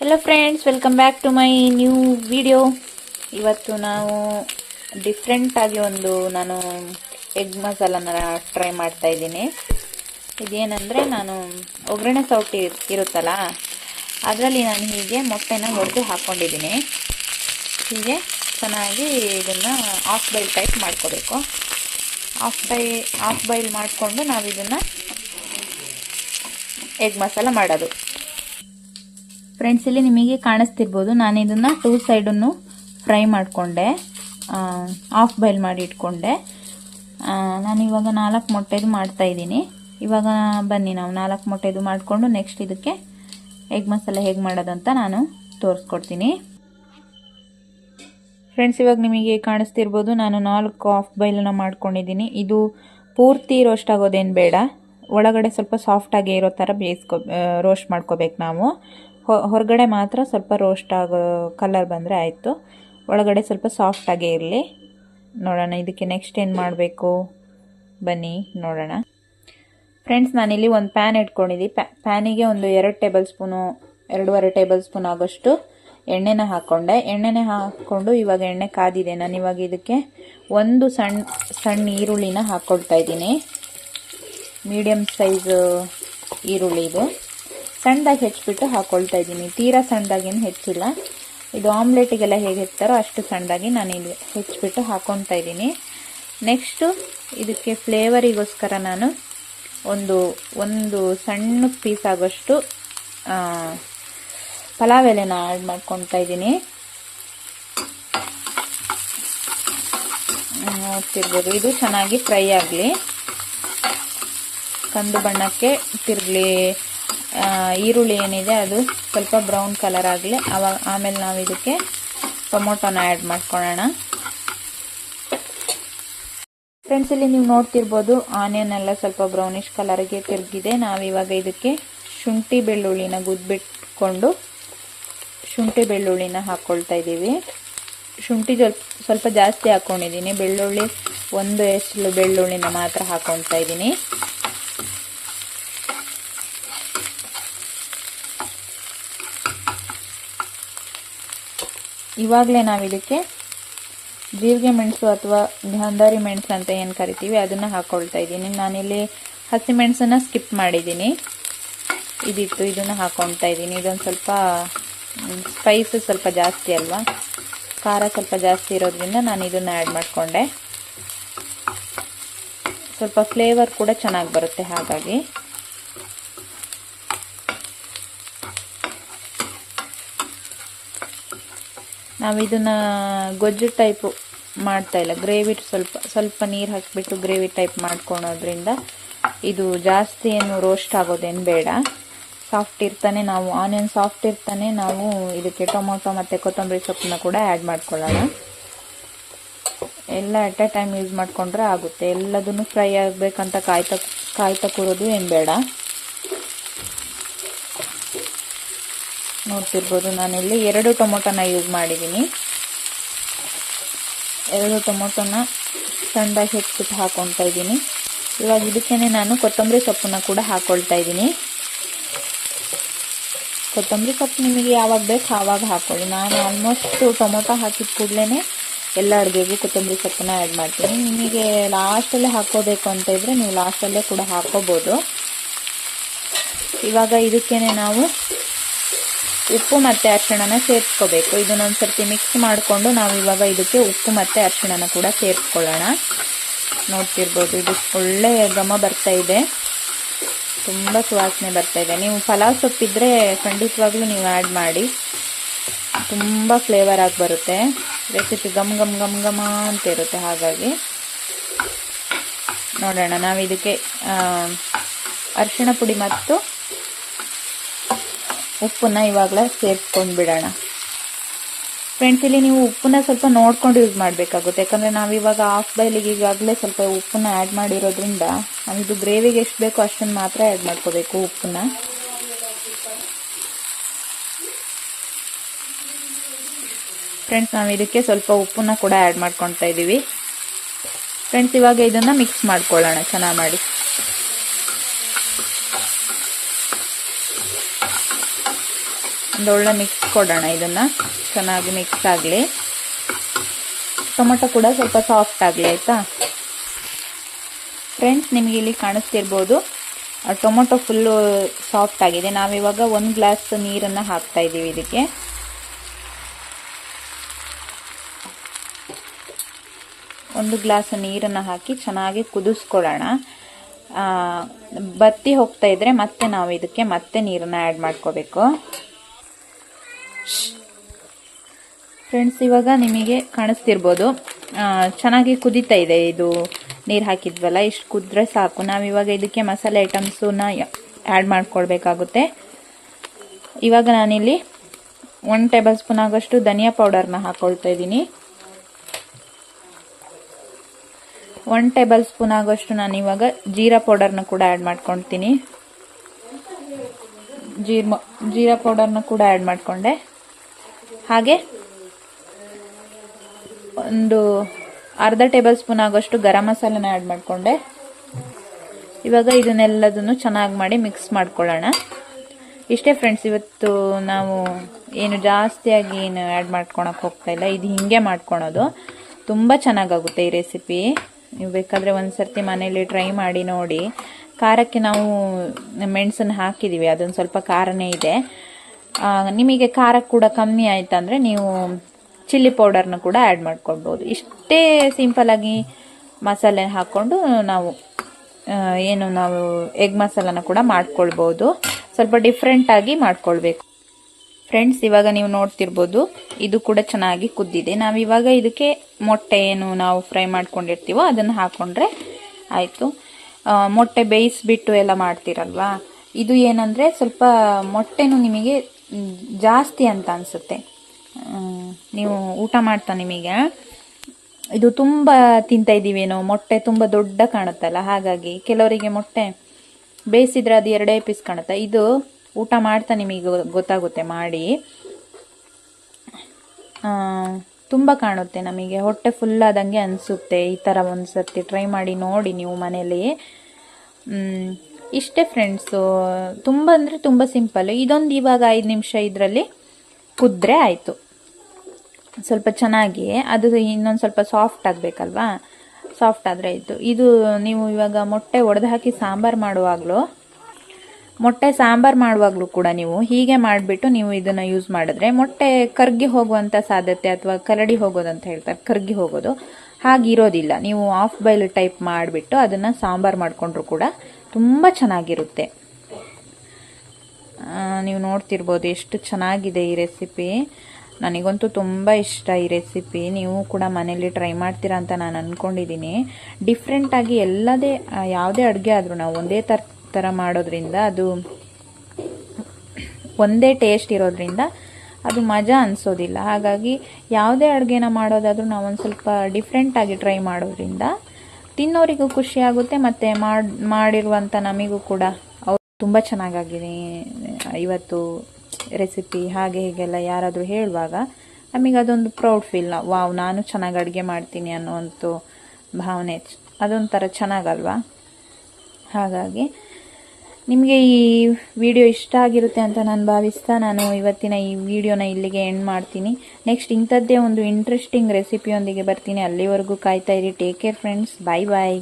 Hello friends welcome back to my new video ಇವತ್ತು ನಾವು ಡಿಫ್ರೆಂಟಾಗಿ ಒಂದು ನಾನು ಎಗ್ ಮಸಾಲನ ಟ್ರೈ ಮಾಡ್ತಾ ಇದ್ದೀನಿ. ಇದೇನಂದರೆ ನಾನು ಒಗ್ಗರಣೆ ಸೌಟಿ ಇರುತ್ತಲ್ಲ, ಅದರಲ್ಲಿ ನಾನು ಹೀಗೆ ಮೊಟ್ಟೆನ ಒಡೆದು ಹಾಕ್ಕೊಂಡಿದ್ದೀನಿ ಹೀಗೆ ಚೆನ್ನಾಗಿ ಇದನ್ನು ಆಫ್ ಬೈಲ್ ಟೈಪ್ ಮಾಡ್ಕೋಬೇಕು. ಆಫ್ ಬೈ ಆಫ್ ಬೈಲ್ ಮಾಡಿಕೊಂಡು ನಾವು ಇದನ್ನು ಎಗ್ ಮಸಾಲ ಮಾಡೋದು. ಫ್ರೆಂಡ್ಸ್ ಇಲ್ಲಿ ನಿಮಗೆ ಕಾಣಿಸ್ತಿರ್ಬೋದು, ನಾನು ಇದನ್ನ ಟೂ ಸೈಡನ್ನು ಫ್ರೈ ಮಾಡಿಕೊಂಡೆ. ಆಫ್ ಬಾಯ್ಲ್ ಮಾಡಿ ಇಟ್ಕೊಂಡೆ. ನಾನು ಇವಾಗ ನಾಲ್ಕು ಮೊಟ್ಟೆದು ಮಾಡ್ತಾ ಇದ್ದೀನಿ. ಇವಾಗ ಬನ್ನಿ ನಾವು ನಾಲ್ಕು ಮೊಟ್ಟೆದು ಮಾಡಿಕೊಂಡು ನೆಕ್ಸ್ಟ್ ಇದಕ್ಕೆ ಎಗ್ ಮಸಾಲೆ ಹೇಗೆ ಮಾಡೋದಂತ ನಾನು ತೋರಿಸ್ಕೊಡ್ತೀನಿ. ಫ್ರೆಂಡ್ಸ್ ಇವಾಗ ನಿಮಗೆ ಕಾಣಿಸ್ತಿರ್ಬೋದು, ನಾನು ನಾಲ್ಕು ಆಫ್ ಬಾಯ್ಲನ್ನು ಮಾಡ್ಕೊಂಡಿದ್ದೀನಿ. ಇದು ಪೂರ್ತಿ ರೋಸ್ಟ್ ಆಗೋದೇನು ಬೇಡ. ಒಳಗಡೆ ಸ್ವಲ್ಪ ಸಾಫ್ಟಾಗಿ ಇರೋ ಥರ ಬೇಯಿಸ್ಕೊ ರೋಸ್ಟ್ ಮಾಡ್ಕೋಬೇಕು ನಾವು. ಹೊರಗಡೆ ಮಾತ್ರ ಸ್ವಲ್ಪ ರೋಸ್ಟ್ ಆಗೋ ಕಲರ್ ಬಂದರೆ ಆಯಿತು. ಒಳಗಡೆ ಸ್ವಲ್ಪ ಸಾಫ್ಟಾಗೇ ಇರಲಿ. ನೋಡೋಣ, ಇದಕ್ಕೆ ನೆಕ್ಸ್ಟ್ ಏನು ಮಾಡಬೇಕು? ಬನ್ನಿ, ನೋಡೋಣ. ಫ್ರೆಂಡ್ಸ್ ನಾನಿಲ್ಲಿ ಒಂದು ಪ್ಯಾನ್ ಇಟ್ಕೊಂಡಿದ್ದಿ. ಪ್ಯಾನಿಗೆ ಒಂದು ಎರಡು ಟೇಬಲ್ ಸ್ಪೂನು ಎರಡೂವರೆ ಟೇಬಲ್ ಸ್ಪೂನ್ ಆಗೋಷ್ಟು ಎಣ್ಣೆನ ಹಾಕ್ಕೊಂಡೆ ಎಣ್ಣೆನೇ ಹಾಕ್ಕೊಂಡು ಇವಾಗ ಎಣ್ಣೆ ಕಾದಿದೆ. ನಾನು ಇವಾಗ ಇದಕ್ಕೆ ಒಂದು ಸಣ್ಣ ಸಣ್ಣ ಈರುಳ್ಳಿನ ಹಾಕ್ಕೊಳ್ತಾ ಇದ್ದೀನಿ. ಮೀಡಿಯಮ್ ಸೈಜ್ ಈರುಳ್ಳಿ ಇದು. ಸಣ್ಣದಾಗಿ ಹೆಚ್ಚಿಬಿಟ್ಟು ಹಾಕ್ಕೊಳ್ತಾ ಇದ್ದೀನಿ. ತೀರಾ ಸಣ್ಣದಾಗೇನು ಹೆಚ್ಚಿಲ್ಲ. ಇದು ಆಮ್ಲೆಟಿಗೆಲ್ಲ ಹೇಗೆ ಹೆಚ್ಚಾರೋ ಅಷ್ಟು ಸಣ್ಣದಾಗಿ ನಾನು ಇಲ್ಲಿ ಹೆಚ್ಚಿಬಿಟ್ಟು ಹಾಕ್ಕೊತಾ ಇದ್ದೀನಿ. ನೆಕ್ಸ್ಟು ಇದಕ್ಕೆ ಫ್ಲೇವರಿಗೋಸ್ಕರ ನಾನು ಒಂದು ಒಂದು ಸಣ್ಣ ಪೀಸ್ ಆಗೋಷ್ಟು ಪಲಾವ್ ಎಲೆನ ಆ್ಯಡ್ ಮಾಡ್ಕೊತಾ ಇದ್ದೀನಿ. ನೋಡ್ತಿರ್ಬೋದು. ಇದು ಚೆನ್ನಾಗಿ ಫ್ರೈ ಆಗಲಿ. ಕಂದು ಬಣ್ಣಕ್ಕೆ ತಿರುಗಲಿ. ಈರುಳ್ಳಿ ಏನಿದೆ ಅದು ಸ್ವಲ್ಪ ಬ್ರೌನ್ ಕಲರ್ ಆಗಲಿ. ಅವಾಗ ಆಮೇಲೆ ನಾವು ಇದಕ್ಕೆ ಟೊಮೊಟೊನ ಆ್ಯಡ್ ಮಾಡ್ಕೊಳ್ಳೋಣ ಫ್ರೆಂಡ್ಸ್ ಇಲ್ಲಿ ನೀವು ನೋಡ್ತಿರ್ಬೋದು ಆನಿಯನ್ ಎಲ್ಲ ಸ್ವಲ್ಪ ಬ್ರೌನಿಷ್ ಕಲರ್ಗೆ ತಿರುಗಿದೆ. ನಾವಿವಾಗ ಇದಕ್ಕೆ ಶುಂಠಿ ಬೆಳ್ಳುಳ್ಳಿನ ಗುದ್ಬಿಟ್ಕೊಂಡು ಶುಂಠಿ ಬೆಳ್ಳುಳ್ಳಿನ ಹಾಕ್ಕೊಳ್ತಾ ಇದ್ದೀವಿ ಶುಂಠಿ ಸ್ವಲ್ಪ ಜಾಸ್ತಿ ಹಾಕ್ಕೊಂಡಿದ್ದೀನಿ ಬೆಳ್ಳುಳ್ಳಿ ಒಂದು ಎಷ್ಟು ಬೆಳ್ಳುಳ್ಳಿನ ಮಾತ್ರ ಹಾಕ್ಕೊಳ್ತಾ ಇದ್ದೀನಿ ಇವಾಗಲೇ ನಾವು ಇದಕ್ಕೆ ಜೀರಿಗೆ ಮೆಣಸು ಅಥವಾ ಗಾಂಧಾರಿ ಮೆಣಸು ಅಂತ ಏನು ಕರಿತೀವಿ, ಅದನ್ನು ಹಾಕ್ಕೊಳ್ತಾ ಇದ್ದೀನಿ. ನಾನಿಲ್ಲಿ ಹಸಿಮೆಣಸನ್ನು ಸ್ಕಿಪ್ ಮಾಡಿದ್ದೀನಿ. ಇದಿತ್ತು, ಇದನ್ನು ಹಾಕ್ಕೊಳ್ತಾ ಇದ್ದೀನಿ. ಇದೊಂದು ಸ್ವಲ್ಪ ಸ್ಪೈಸ್ ಸ್ವಲ್ಪ ಜಾಸ್ತಿ ಅಲ್ವಾ? ಖಾರ ಸ್ವಲ್ಪ ಜಾಸ್ತಿ ಇರೋದ್ರಿಂದ ನಾನು ಇದನ್ನು ಆ್ಯಡ್ ಮಾಡಿಕೊಂಡೆ. ಸ್ವಲ್ಪ ಫ್ಲೇವರ್ ಕೂಡ ಚೆನ್ನಾಗಿ ಬರುತ್ತೆ ಹಾಗಾಗಿ. ನಾವು ಇದನ್ನು ಗೊಜ್ಜು ಟೈಪು ಮಾಡ್ತಾ ಇಲ್ಲ. ಗ್ರೇವಿ ಸ್ವಲ್ಪ ಸ್ವಲ್ಪ ನೀರು ಹಾಕಿಬಿಟ್ಟು ಗ್ರೇವಿ ಟೈಪ್ ಮಾಡ್ಕೊಳೋದ್ರಿಂದ ಇದು ಜಾಸ್ತಿ ಏನು ರೋಸ್ಟ್ ಆಗೋದೇನು ಬೇಡ. ಸಾಫ್ಟ್ ಇರ್ತಾನೆ ನಾವು ಆನಿಯನ್ ಸಾಫ್ಟ್ ಇರ್ತಾನೆ ನಾವು ಇದಕ್ಕೆ ಟೊಮೊಟೊ ಮತ್ತು ಕೊತ್ತಂಬರಿ ಸೊಪ್ಪನ್ನ ಕೂಡ ಆ್ಯಡ್ ಮಾಡ್ಕೊಳ್ಳೋಣ. ಎಲ್ಲ ಅಟ್ ಎ ಟೈಮ್ ಯೂಸ್ ಮಾಡಿಕೊಂಡ್ರೆ ಆಗುತ್ತೆ. ಎಲ್ಲದನ್ನು ಫ್ರೈ ಆಗಬೇಕಂತ ಕಾಯ್ತಾ ಕಾಯ್ತಾ ಕೂರೋದು ಏನು ಬೇಡ. ನೋಡ್ತಿರ್ಬೋದು. ನಾನಿಲ್ಲಿ ಎರಡು ಟೊಮೊಟೊನ ಯೂಸ್ ಮಾಡಿದ್ದೀನಿ. ಎರಡು ಟೊಮೊಟೊನ ಸಣ್ಣ ಹೆಚ್ಚಿಟ್ಟು ಹಾಕೊತಾ ಇದ್ದೀನಿ. ಇವಾಗ ಇದಕ್ಕೇ ನಾನು ಕೊತ್ತಂಬರಿ ಸೊಪ್ಪನ್ನ ಕೂಡ ಹಾಕ್ಕೊಳ್ತಾ ಇದ್ದೀನಿ. ಕೊತ್ತಂಬರಿ ಸೊಪ್ಪು ನಿಮಗೆ ಯಾವಾಗ ಬೇಕು ಆವಾಗ ಹಾಕ್ಕೊಳ್ಳಿ ನಾನು ಆಲ್ಮೋಸ್ಟ್ ಟೊಮೊಟೊ ಹಾಕಿದ ಕೂಡಲೇ ಎಲ್ಲ ಅಡುಗೆಗೂ ಕೊತ್ತಂಬರಿ ಸೊಪ್ಪನ್ನ ಆ್ಯಡ್ ಮಾಡ್ತೀನಿ. ನಿಮಗೆ ಲಾಸ್ಟಲ್ಲೇ ಹಾಕೋಬೇಕು ಅಂತ ಇದ್ದರೆ ನೀವು ಲಾಸ್ಟಲ್ಲೇ ಕೂಡ ಹಾಕೋಬೋದು ಇವಾಗ ಇದಕ್ಕೇ ನಾವು ಉಪ್ಪು ಮತ್ತು ಅರಿಶಿಣನ ಸೇರಿಸ್ಕೋಬೇಕು. ಇದನ್ನೊಂದು ಸರ್ತಿ ಮಿಕ್ಸ್ ಮಾಡಿಕೊಂಡು ನಾವು ಇವಾಗ ಇದಕ್ಕೆ ಉಪ್ಪು ಮತ್ತು ಅರಿಶಿಣನ ಕೂಡ ಸೇರಿಸ್ಕೊಳ್ಳೋಣ. ನೋಡ್ತಿರ್ಬೋದು, ಇದು ಒಳ್ಳೆ ಘಮ ಬರ್ತಾ ಇದೆ. ತುಂಬ ಸುವಾಸನೆ ಬರ್ತಾ ಇದೆ. ನೀವು ಪಲಾವ್ ಸೊಪ್ಪಿದ್ರೆ ಖಂಡಿತವಾಗ್ಲೂ ನೀವು ಆ್ಯಡ್ ಮಾಡಿ. ತುಂಬ ಫ್ಲೇವರ್ ಆಗಿ ಬರುತ್ತೆ. ರೆಸಿಪಿ ಗಮ್ ಗಮ್ ಗಮ್ ಘಮ ಅಂತ ಇರುತ್ತೆ ಹಾಗಾಗಿ. ನೋಡೋಣ ನಾವು ಇದಕ್ಕೆ ಅರಿಶಿಣ ಪುಡಿ ಮತ್ತು ಉಪ್ಪನ್ನ ಇವಾಗಲೇ ಸೇರಿಸ್ಕೊಂಡು ಬಿಡೋಣ. ಫ್ರೆಂಡ್ಸ್ ಇಲ್ಲಿ ನೀವು ಉಪ್ಪನ್ನ ಸ್ವಲ್ಪ ನೋಡ್ಕೊಂಡು ಯೂಸ್ ಮಾಡಬೇಕಾಗುತ್ತೆ. ಯಾಕಂದರೆ ನಾವಿವಾಗ ಹಾಫ್ ಬೈಲಿಗೆ ಈಗಾಗಲೇ ಸ್ವಲ್ಪ ಉಪ್ಪನ್ನ ಆ್ಯಡ್ ಮಾಡಿರೋದ್ರಿಂದ ನಾವಿದು ಗ್ರೇವಿಗೆ ಎಷ್ಟು ಬೇಕೋ ಅಷ್ಟನ್ನು ಮಾತ್ರ ಆ್ಯಡ್ ಮಾಡ್ಕೋಬೇಕು ಉಪ್ಪನ್ನ. ಫ್ರೆಂಡ್ಸ್ ನಾವು ಇದಕ್ಕೆ ಸ್ವಲ್ಪ ಉಪ್ಪನ್ನ ಕೂಡ ಆ್ಯಡ್ ಮಾಡ್ಕೊತಾ ಇದ್ದೀವಿ ಫ್ರೆಂಡ್ಸ್ ಇವಾಗ ಇದನ್ನು ಮಿಕ್ಸ್ ಮಾಡ್ಕೊಳ್ಳೋಣ. ಚೆನ್ನಾಗಿ ಮಾಡಿ. ಒಂದು ಒಳ್ಳೆ ಮಿಕ್ಸ್ ಕೊಡೋಣ ಇದನ್ನು. ಚೆನ್ನಾಗಿ ಮಿಕ್ಸ್ ಆಗಲಿ. ಟೊಮೊಟೊ ಕೂಡ ಸ್ವಲ್ಪ ಸಾಫ್ಟ್ ಆಗಲಿ, ಆಯಿತಾ? ಫ್ರೆಂಡ್ಸ್ ನಿಮಗೆ ಇಲ್ಲಿ ಕಾಣಿಸ್ತಿರ್ಬೋದು. ಟೊಮೊಟೊ ಫುಲ್ಲು ಸಾಫ್ಟ್ ಆಗಿದೆ. ನಾವಿವಾಗ ಒಂದು ಗ್ಲಾಸ್ ನೀರನ್ನು ಹಾಕ್ತಾ ಇದ್ದೀವಿ ಇದಕ್ಕೆ. ಒಂದು ಗ್ಲಾಸ್ ನೀರನ್ನು ಹಾಕಿ ಚೆನ್ನಾಗಿ ಕುದಿಸ್ಕೊಳ್ಳೋಣ. ಬತ್ತಿ ಹೋಗ್ತಾ ಇದ್ರೆ ಮತ್ತೆ ನಾವು ಇದಕ್ಕೆ ಮತ್ತೆ ನೀರನ್ನು ಆ್ಯಡ್ ಮಾಡ್ಕೋಬೇಕು. ಫ್ರೆಂಡ್ಸ್ ಇವಾಗ ನಿಮಗೆ ಕಾಣಿಸ್ತಿರ್ಬೋದು. ಚೆನ್ನಾಗಿ ಕುದೀತಾ ಇದೆ ಇದು. ನೀರು ಹಾಕಿದ್ವಲ್ಲ, ಇಷ್ಟು ಕುದ್ರೆ ಸಾಕು. ನಾವಿವಾಗ ಇದಕ್ಕೆ ಮಸಾಲೆ ಐಟಮ್ಸನ್ನ ಆ್ಯಡ್ ಮಾಡ್ಕೊಳ್ಬೇಕಾಗುತ್ತೆ. ಇವಾಗ ನಾನಿಲ್ಲಿ ಒನ್ ಟೇಬಲ್ ಸ್ಪೂನ್ ಆಗೋಷ್ಟು ಧನಿಯಾ ಪೌಡರ್ನ ಹಾಕ್ಕೊಳ್ತಾ ಇದ್ದೀನಿ. ಒನ್ ಟೇಬಲ್ ಸ್ಪೂನ್ ಆಗೋಷ್ಟು ನಾನು ಇವಾಗ ಜೀರಾ ಪೌಡರ್ನ ಕೂಡ ಆ್ಯಡ್ ಮಾಡ್ಕೊಳ್ತೀನಿ. ಜೀರ್ ಜೀರಾ ಪೌಡರ್ನ ಕೂಡ ಆ್ಯಡ್ ಮಾಡಿಕೊಂಡೆ. ಹಾಗೆ ಒಂದು ಅರ್ಧ ಟೇಬಲ್ ಸ್ಪೂನ್ ಆಗೋಷ್ಟು ಗರಂ ಮಸಾಲೆನ ಆ್ಯಡ್ ಮಾಡಿಕೊಂಡೆ. ಇವಾಗ ಇದನ್ನೆಲ್ಲದನ್ನು ಚೆನ್ನಾಗಿ ಮಾಡಿ ಮಿಕ್ಸ್ ಮಾಡ್ಕೊಳ್ಳೋಣ. ಇಷ್ಟೇ ಫ್ರೆಂಡ್ಸ್ ಇವತ್ತು ನಾವು ಏನು ಜಾಸ್ತಿಯಾಗಿ ಏನು ಆ್ಯಡ್ ಮಾಡ್ಕೊಳಕ್ಕೆ ಹೋಗ್ತಾ ಇಲ್ಲ. ಇದು ಹೀಗೆ ಮಾಡ್ಕೊಳೋದು. ತುಂಬ ಚೆನ್ನಾಗಾಗುತ್ತೆ ಈ ರೆಸಿಪಿ ನೀವು ಬೇಕಾದರೆ ಒಂದು ಸರ್ತಿ ಮನೇಲಿ ಟ್ರೈ ಮಾಡಿ ನೋಡಿ. ಖಾರಕ್ಕೆ ನಾವು ಮೆಣಸನ್ನು ಹಾಕಿದ್ದೀವಿ ಅದೊಂದು ಸ್ವಲ್ಪ ಖಾರನೇ ಇದೆ. ನಿಮಗೆ ಖಾರ ಕೂಡ ಕಮ್ಮಿ ಆಯ್ತಂದರೆ ನೀವು ಚಿಲ್ಲಿ ಪೌಡರ್ನ ಕೂಡ ಆ್ಯಡ್ ಮಾಡ್ಕೊಳ್ಬೋದು. ಇಷ್ಟೇ ಸಿಂಪಲಾಗಿ ಮಸಾಲೆ ಹಾಕ್ಕೊಂಡು ನಾವು ಏನು ನಾವು ಎಗ್ ಮಸಾಲನ ಕೂಡ ಮಾಡ್ಕೊಳ್ಬೋದು. ಸ್ವಲ್ಪ ಡಿಫ್ರೆಂಟಾಗಿ ಮಾಡ್ಕೊಳ್ಬೇಕು. ಫ್ರೆಂಡ್ಸ್ ಇವಾಗ ನೀವು ನೋಡ್ತಿರ್ಬೋದು, ಇದು ಕೂಡ ಚೆನ್ನಾಗಿ ಕುದ್ದಿದೆ. ನಾವು ಇವಾಗ ಇದಕ್ಕೆ ಮೊಟ್ಟೆ ಏನು ನಾವು ಫ್ರೈ ಮಾಡ್ಕೊಂಡಿರ್ತೀವೋ ಅದನ್ನು ಹಾಕ್ಕೊಂಡ್ರೆ ಆಯಿತು. ಮೊಟ್ಟೆ ಬೇಯಿಸ್ಬಿಟ್ಟು ಎಲ್ಲ ಮಾಡ್ತೀರಲ್ವಾ? ಇದು ಏನಂದರೆ ಸ್ವಲ್ಪ ಮೊಟ್ಟೆನೂ ನಿಮಗೆ ಜಾಸ್ತಿ ಅಂತ ಅನಿಸುತ್ತೆ. ನೀವು ಊಟ ಮಾಡ್ತಾ ನಿಮಗೆ. ಇದು ತುಂಬ ತಿಂತಾ ಇದ್ದೀವೇನೋ, ಮೊಟ್ಟೆ ತುಂಬ ದೊಡ್ಡ ಕಾಣುತ್ತಲ್ಲ, ಹಾಗಾಗಿ ಕೆಲವರಿಗೆ ಮೊಟ್ಟೆ ಬೇಯಿಸಿದ್ರೆ ಅದು ಎರಡೇ ಪೀಸ್ ಕಾಣುತ್ತೆ. ಇದು ಊಟ ಮಾಡ್ತಾ ನಿಮಗೆ ಗೊತ್ತಾಗುತ್ತೆ, ಮಾಡಿ. ತುಂಬ ಕಾಣುತ್ತೆ ನಮಗೆ, ಹೊಟ್ಟೆ ಫುಲ್ ಆದಂಗೆ ಅನಿಸುತ್ತೆ. ಈ ಥರ ಒಂದು ಸರ್ತಿ ಟ್ರೈ ಮಾಡಿ ನೋಡಿ ನೀವು ಮನೇಲಿ. ಇಷ್ಟೇ ಫ್ರೆಂಡ್ಸು ತುಂಬ ಅಂದರೆ ತುಂಬ ಸಿಂಪಲ್ ಇದೊಂದು ಇವಾಗ ಐದು ನಿಮಿಷ ಇದರಲ್ಲಿ ಕುದ್ರೆ ಆಯಿತು. ಸ್ವಲ್ಪ ಚೆನ್ನಾಗಿ, ಅದು ಇನ್ನೊಂದು ಸ್ವಲ್ಪ ಸಾಫ್ಟ್ ಆಗಬೇಕಲ್ವಾ? ಸಾಫ್ಟ್ ಆದರೆ ಆಯಿತು. ಇದು ನೀವು ಇವಾಗ ಮೊಟ್ಟೆ ಒಡೆದು ಹಾಕಿ ಸಾಂಬಾರು ಮಾಡುವಾಗಲೂ, ಮೊಟ್ಟೆ ಸಾಂಬಾರು ಮಾಡುವಾಗಲೂ ಕೂಡ ನೀವು ಹೀಗೆ ಮಾಡಿಬಿಟ್ಟು ನೀವು ಇದನ್ನು ಯೂಸ್ ಮಾಡಿದ್ರೆ ಮೊಟ್ಟೆ ಕರ್ಗಿ ಹೋಗುವಂಥ ಸಾಧ್ಯತೆ ಅಥವಾ ಕರಡಿ ಹೋಗೋದು ಅಂತ ಹೇಳ್ತಾರೆ, ಕರ್ಗಿ ಹೋಗೋದು. ಹಾಗಿರೋದಿಲ್ಲ. ನೀವು ಆಫ್ ಬೈಲ್ ಟೈಪ್ ಮಾಡಿಬಿಟ್ಟು ಅದನ್ನು ಸಾಂಬಾರು ಮಾಡಿಕೊಂಡ್ರು ಕೂಡ ತುಂಬ ಚೆನ್ನಾಗಿರುತ್ತೆ. ನೀವು ನೋಡ್ತಿರ್ಬೋದು ಎಷ್ಟು ಚೆನ್ನಾಗಿದೆ ಈ ರೆಸಿಪಿ. ನನಗಂತೂ ತುಂಬ ಇಷ್ಟ ಈ ರೆಸಿಪಿ. ನೀವು ಕೂಡ ಮನೇಲಿ ಟ್ರೈ ಮಾಡ್ತೀರಾ ಅಂತ ನಾನು ಅಂದ್ಕೊಂಡಿದ್ದೀನಿ ಡಿಫ್ರೆಂಟಾಗಿ ಎಲ್ಲದೇ ಯಾವುದೇ ಅಡುಗೆ ಆದರೂ ನಾವು ಒಂದೇ ಥರ ಥರ ಮಾಡೋದ್ರಿಂದ ಅದು ಒಂದೇ ಟೇಸ್ಟ್ ಇರೋದ್ರಿಂದ ಅದು ಮಜಾ ಅನಿಸೋದಿಲ್ಲ. ಹಾಗಾಗಿ ಯಾವುದೇ ಅಡುಗೆನ ಮಾಡೋದಾದರೂ ನಾವು ಒಂದು ಸ್ವಲ್ಪ ಡಿಫ್ರೆಂಟಾಗಿ ಟ್ರೈ ಮಾಡೋದ್ರಿಂದ ತಿನ್ನೋರಿಗೂ ಖುಷಿಯಾಗುತ್ತೆ ಮತ್ತು ಮಾಡಿ ಮಾಡಿರುವಂಥ ನಮಗೂ ಕೂಡ. ಅವ್ರು ತುಂಬ ಚೆನ್ನಾಗಾಗಿದೆ. ಇವತ್ತು ರೆಸಿಪಿ ಹಾಗೆ ಹೀಗೆಲ್ಲ ಯಾರಾದರೂ ಹೇಳುವಾಗ ನಮಗೆ ಅದೊಂದು ಪ್ರೌಡ್ ಫೀಲ್ ವಾವ್, ನಾನು ಚೆನ್ನಾಗಿ ಅಡುಗೆ ಮಾಡ್ತೀನಿ ಅನ್ನುವಂಥ ಭಾವನೆ. ಅದೊಂಥರ ಚೆನ್ನಾಗಲ್ವಾ? ಹಾಗಾಗಿ ನಿಮಗೆ ಈ ವಿಡಿಯೋ ಇಷ್ಟ ಆಗಿರುತ್ತೆ ಅಂತ ನಾನು ಭಾವಿಸ್ತಾ ನಾನು ಇವತ್ತಿನ ಈ ವಿಡಿಯೋನ ಇಲ್ಲಿಗೆ ಎಂಡ್ ಮಾಡ್ತೀನಿ. ನೆಕ್ಸ್ಟ್ ಇಂಥದ್ದೇ ಒಂದು ಇಂಟ್ರೆಸ್ಟಿಂಗ್ ರೆಸಿಪಿಯೊಂದಿಗೆ ಬರ್ತೀನಿ. ಅಲ್ಲಿವರೆಗೂ ಕಾಯ್ತಾ ಇರಿ. Take care friends bye bye